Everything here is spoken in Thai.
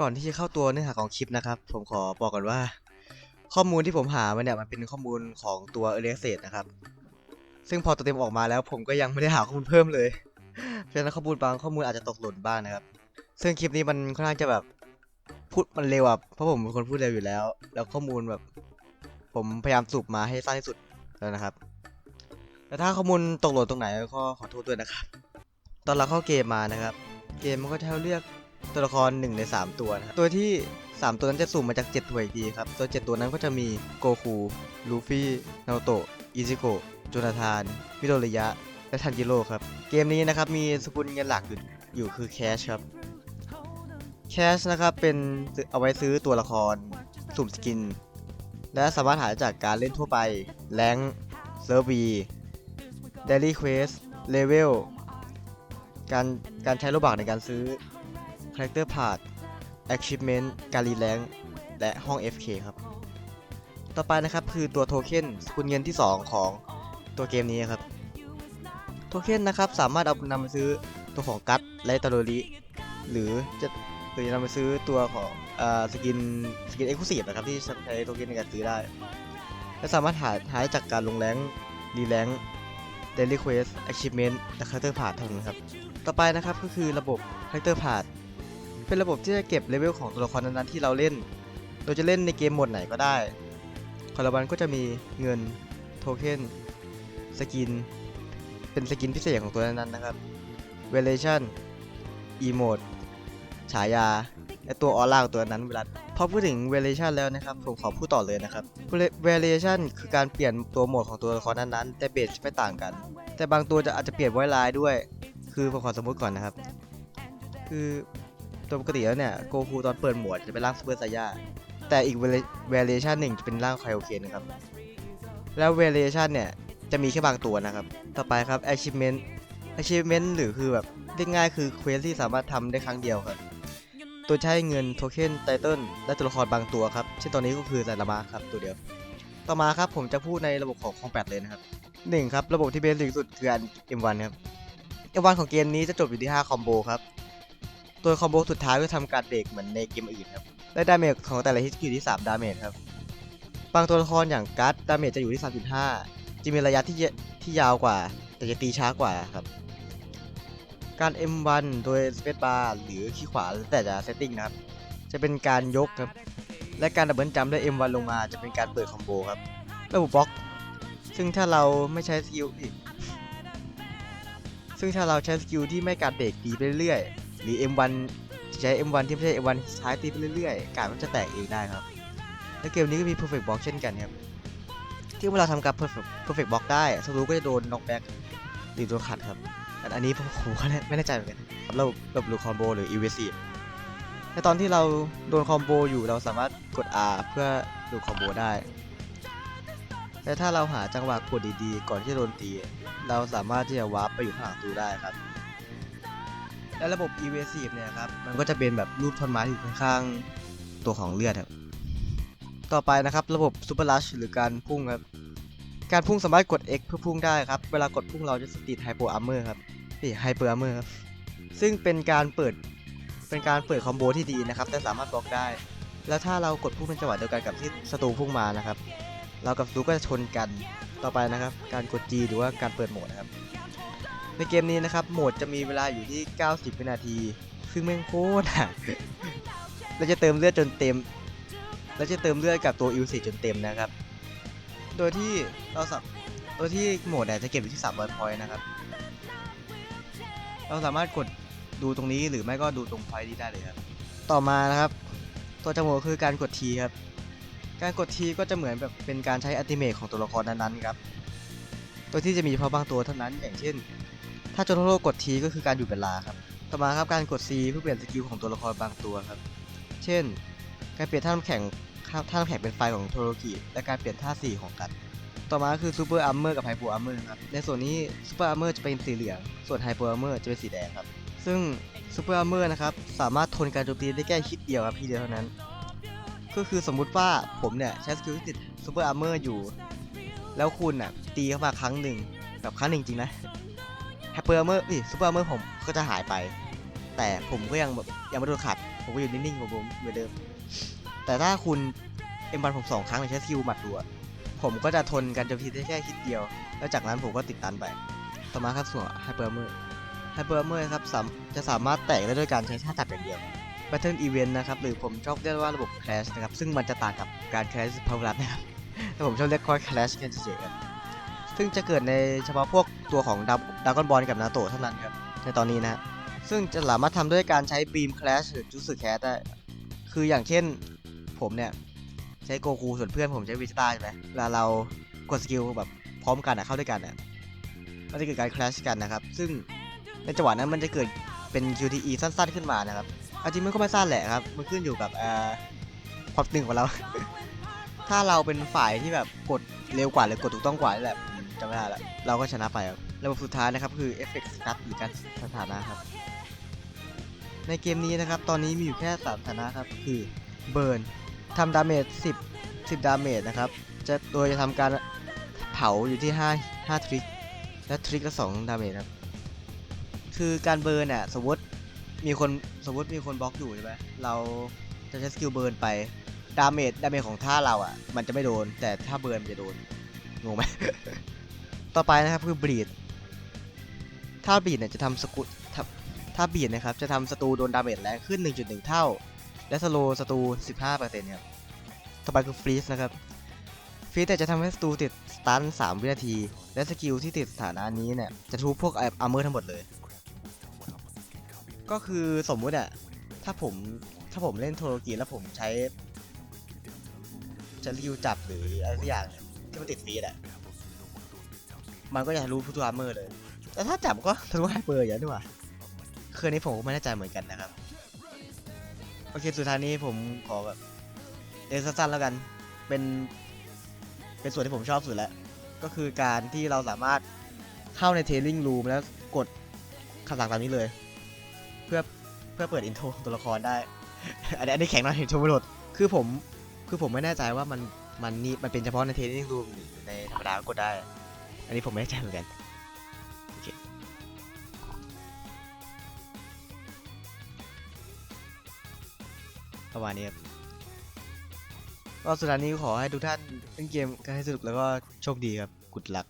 ก่อนที่จะเข้าตัวเนื้อหาของคลิปนะครับ ผมขอบอกก่อนว่า ข้อมูลที่ผมหามาเนี่ยมันเป็นข้อมูลของตัว Early Access นะครับ ซึ่งพอตัวเต็มออกมาแล้ว ผมก็ยังไม่ได้หาข้อมูลเพิ่มเลยเพราะฉะนั้นข้อมูลบางข้อมูลอาจจะตกหล่นบ้างนะครับ ซึ่งคลิปนี้มันค่อนข้างจะแบบพูดมันเร็วอะเพราะผมเป็นคนพูดเร็วอยู่แล้ว แล้วข้อมูลแบบ ผมพยายามสรุปมาให้สั้นที่สุดแล้วนะครับ แต่ถ้าข้อมูลตกหล่นตรงไหนก็ขอโทษด้วยนะครับ ตอนเราเข้าเกมมานะครับ เกมมันก็จะเลือก ตัวละคร1ใน3 ตัวนะครับตัวที่ 3 ตัวนั้นจะสุ่มมาจาก 7 ตัวอีกทีครับ ตัว 7 ตัวนั้นก็จะมีโกคูลูฟี่นาโโตะอิซิโกะโจนาธานมิโดริยะ และทันจิโร่ครับ เกมนี้นะครับมีสกุลเงินหลักอยู่อยู่คือแคชครับ แคชนะครับเป็นเอาไว้ซื้อตัวละครสุ่มสกิน และสามารถหาจากการเล่นทั่วไป แรงเซิร์ฟวีเดลี่เควสเลเวลการการใช้โลบักในการซื้อ Character Part Achievement การรีแรงและห้อง FK ครับ ต่อไปนะครับคือตัวโทเค็นสกุลเงินที่ 2 ของตัวเกมนี้ครับ โทเค็นนะครับสามารถเอานำไปซื้อตัวของกัตและตาโดริหรือจะหรือจะนำไปซื้อตัวของอสกินสกินเอ็กซ์คลูซีฟนะครับที่ใช้โทเค็นในการซื้อได้ และสามารถหาหาได้จากการลงแรงรีแรง Daily Quest Achievement และ Character Part เท่านั้นครับ ต่อไปนะครับก็คือระบบ Character Part เเป็นระบบที่จะเก็บเลเวลของตัวละครนั้นๆที่เราเล่น โดยจะเล่นในเกมโหมดไหนก็ได้ขอรางวัลก็จะมีเงินโทเค็นสกิน เป็นสกินพิเศษของตัวนั้นๆนะครับ Variation Emote ฉายาและตัวออร่าของตัวนั้นเวลาพอพูดถึง Variation แล้วนะครับผมขอพูดต่อเลยนะครับ Variation คือการเปลี่ยนตัวโหมดของตัวละครนั้นๆ แต่เบสไม่ต่างกัน แต่บางตัวจะอาจจะเปลี่ยนไว้ลายด้วย คือผมขอสมมติก่อนนะครับ คือ ตัวปกติแล้วเนี่ยโกคูตอนเปิดหมวดจะเป็นร่างซูเปอร์ไซย่าแต่อีก variation หนึ่งจะเป็นร่างไคโอเคนนะครับ แล้ว variation เนี่ยจะมีแค่บางตัวนะครับ ต่อไปครับ achievement achievement หรือคือแบบเรียกง่ายคือเควสที่สามารถทำได้ครั้งเดียวครับ ตัวใช้เงินโทเค็นไตเติลและตัวละครบางตัวครับ เช่นตอนนี้ก็คือไซรามาครับตัวเดียว ต่อมาครับผมจะพูดในระบบของคอมแพตเลยนะครับหนึ่งครับระบบที่เบสิกสุดคืออัน M1 ครับ M1 ของเกมนี้จะจบอยู่ที่ 5 คอมโบครับ ตัวคอมโบสุดท้ายก็ทำการเบรกเหมือนในเกมอื่นครับ และดาเมจของแต่ละฮิตอยู่ที่ 3 ดาเมจครับ บางตัวละครอย่างกัสดาเมจจะอยู่ที่ 3.5 จะมีระยะที่ยที่ยาวกว่า แต่จะตีช้ากว่าครับ การ M1 โดย Space Bar หรือขี้ขวาแล้วแต่จะเซตติ้งนะครับ จะเป็นการยกครับ และการดับเบิลจัมป์ด้วย M1 ลงมาจะเป็นการเปิดคอมโบครับ ระบบบล็อก ซึ่งถ้าเราไม่ใช้สกิลอีกซึ่งถ้าเราใช้สกิลที่ไม่การเบรกตีไปเรื่อย หรือ M1 ใช้ M1 ที่ไม่ใช่ M1 ท้ายตีไปเรื่อยๆ การมันจะแตกเองได้ครับ และเกมนี้ก็มี Perfect Block เช่นกันครับ ที่เวลาทำการ Perfect Perfect Block ได้ศัตรูก็จะโดนน็อกแบ็กหรือโดนขัดครับแต่อันนี้ผมก็ไม่แน่ใจเหมือนกันครับระบรูคอมโบหรือ Evasive ในตอนที่เราโดนคอมโบอยู่เราสามารถกด R เพื่อดูคอมโบได้แต่ถ้าเราหาจังหวะกดดีๆ ก่อนที่จะโดนตี เราสามารถที่จะวาร์ปไปอยู่ข้างหลังตูได้ครับ และระบบ evasive เนี่ยครับ มันก็จะเป็นแบบรูปท่อนไม้ที่อยู่ข้างๆตัวของเลือดครับ ต่อไปนะครับระบบ super rush หรือการพุ่งครับ การพุ่งสามารถกด X เพื่อพุ่งได้ครับ เวลากดพุ่งเราจะสติด hyper armor ครับนี่ hyper armor ครับ ซึ่งเป็นการเปิด เป็นการเปิดคอมโบที่ดีนะครับ แต่สามารถบล็อกได้ แล้วถ้าเรากดพุ่งเป็นจังหวะเดียวกันกับที่ศัตรูพุ่งมานะครับ เรากับซูก็จะชนกัน ต่อไปนะครับ การกด G หรือว่าการเปิดโหมดนะครับ ในเกมนี้นะครับโหมดจะมีเวลาอยู่ที่ 90 วินาที ซึ่งแม่งโคตรห่างเราจะเติมเลือดจนเต็มเราจะเติมเลือดกับตัวอิลซีจนเต็มนะครับ โดยที่เราสับโดยที่โหมดเนี่ยจะเก็บอยู่ที่ 300พอยต์นะครับ เราสามารถกดดูตรงนี้หรือไม่ก็ดูตรงพอยต์นี้ได้เลยครับ ต่อมานะครับ ตัวจมูกคือการกด T ครับ การกดทีก็จะเหมือนแบบเป็นการใช้อัติเมทของตัวละครนั้นๆครับ ตัวที่จะมีเฉพาะบางตัวเท่านั้น อย่างเช่น ถ้าโจโทโร่กดทีก็คือการหยุดเวลาครับ ต่อมาครับการกด C เพื่อเปลี่ยนสกิลของตัวละครบางตัวครับ เช่น การเปลี่ยนท่าน้ำแข็งท่าน้ำแข็งเป็นไฟของโทโรกิ และการเปลี่ยนท่า4ของกัน ต่อมาคือซูเปอร์อัมเมอร์กับไฮ p ปอัมเมอร์ครับ ในส่วนนี้ซูเปอร์อัมเมอร์จะเป็นสีเหลือง ส่วนไฮ p ปอัมเมอร์จะเป็นสีแดงครับ ซึ่งซูเปอร์อัมเมอร์นะครับสามารถทนการโจมตีได้แค่ฮิตเดียวครับทีเดียวเท่านั้น ก็คือสมมุติว่าผมเนี่ยใช้สกิลที่ติดซูเปอร์อาร์เมอร์อยู่ แล้วคุณน่ะตีเข้ามาครั้งหนึ่งแบบครั้งหนึ่งจริงนะ แฮปเปอร์เมอร์นี่ซูเปอร์เมอร์ผมก็จะหายไป แต่ผมก็ยังแบบยังไม่โดนขัด ผมก็อยู่นิ่งๆของผมเหมือนเดิม แต่ถ้าคุณเอ็มบันผมสองครั้งเลยใช้สกิลหมัดดูอะผมก็จะทนการโจมตีได้แค่คิดเดียว แล้วจากนั้นผมก็ติดตันไป ต่อมาครับส่วนไฮเปอร์เมอร์ไฮเปอร์เมอร์ครับจะสามารถแตกได้ด้วยการใช้ท่าจับอย่างเดียว Pattern Event นนะครับ หรือผมชอบเรียกว่าระบบ Clash นะครับ ซึ่งมันจะต่างกับการ Clash พาวเวอร์นะครับแต่ผมชอบเรียกว่า Clash กันเฉยๆครับซึ่งจะเกิดในเฉพาะพวก ตัวของดดากอนบอลกับนาโตะเท่านั้นครับในตอนนี้นะฮะซึ่งจะสามารถทำด้วยการใช้ Beam Clash หรือจุสึแคสได้คืออย่างเช่นผมเนี่ย ใช้โกคูส่วนเพื่อนผมใช้วิจิต้าใช่ไหมเวลาเรากดสกิลแบบพร้อมกันอะเข้าด้วยกันอะก็จะเกิดการ Clash กันนะครับ ซึ่งในจังหวะนั้นมันจะเกิดเป็น QTE สั้น ๆ ขึ้นมานะครับอาจริงมันก็ไม่สั้นแหละครับ มันขึ้นอยู่กับความตึงของเรา ถ้าเราเป็นฝ่ายที่แบบกดเร็วกว่าหรือกดถูกต้องกว่านี่แหละ จำไม่ได้ละเราก็ชนะไปครับระบบสุดท้ายนะครับคือ Effect Cut หรือการสถานะครับ ในเกมนี้นะครับ ตอนนี้มีอยู่แค่3สถานะครับ คือ Burn ทำดาเมจ10 10 ดาเมจนะครับ จะโดยจะทำการเผาอยู่ที่ 5 5 ทริก และทริกละ2ดาเมจครับ คือการเบิร์นอะสมมติมีคนสมมติมีคนบล็อกอยู่ใช่ไหมเราจะใช้สกิลเบิร์นไป ดาเมจดาเมจของท่าเราอะ มันจะไม่โดน แต่ถ้าเบิร์นมันจะโดนงงไหม ต่อไปนะครับคือบีด ถ้าบีดเนี่ยจะทำสกุลถ้าถ้าบีดนะครับจะทำศัตรูโดนดาเมจแรงขึ้น 1.1 เท่า และสโลศัตรู15%ครับต่อไปคือฟรีสนะครับฟรีสแต่จะทำให้ศัตรูติดสตัน 3 วินาที และสกิลที่ติดสถานะนี้เนี่ยจะทุบพวกอาร์เมอร์ทั้งหมดเลย ก็คือสมมุติอะถ้าผมถ้าผมเล่นโทโรกิแล้วผมใช้ใช้สกิลจับหรืออะไรสักอย่างที่มันติดฟรีดอะ มันก็จะทะลุทุกอาร์เมอร์เลย แต่ถ้าจับก็ทะลุไฮเปอร์อย่างนี้ว่าคืออนนี้ผมก็ไม่แน่ใจเหมือนกันนะครับ โอเคสุดท้ายนี้ผมขอแบบเรียนสั้นๆแล้วกัน เป็น เป็นส่วนที่ผมชอบสุดแล้ว ก็คือการที่เราสามารถเข้าในเทลลิ่งรูมแล้วกดคำสั่งตามนี้เลย เพื่อเพื่อเปิดอินโทรตัวละครได้ อันนี้อันนี้แข็งหน่อยอินโทรไม่หลดคือผมคือผมไม่แน่ใจว่ามันมันนี่มันเป็นเฉพาะในเทลลิ่งรูมหรือในธรรมดาก็กดได้ อันนี้ผมไม่แน่ใจเหมือนกันโอเคประมาณนี้ครับก็สุดท้ายนี้ขอให้ทุกท่านเล่นเกมกันให้สนุกแล้วก็โชคดีครับกุดลัก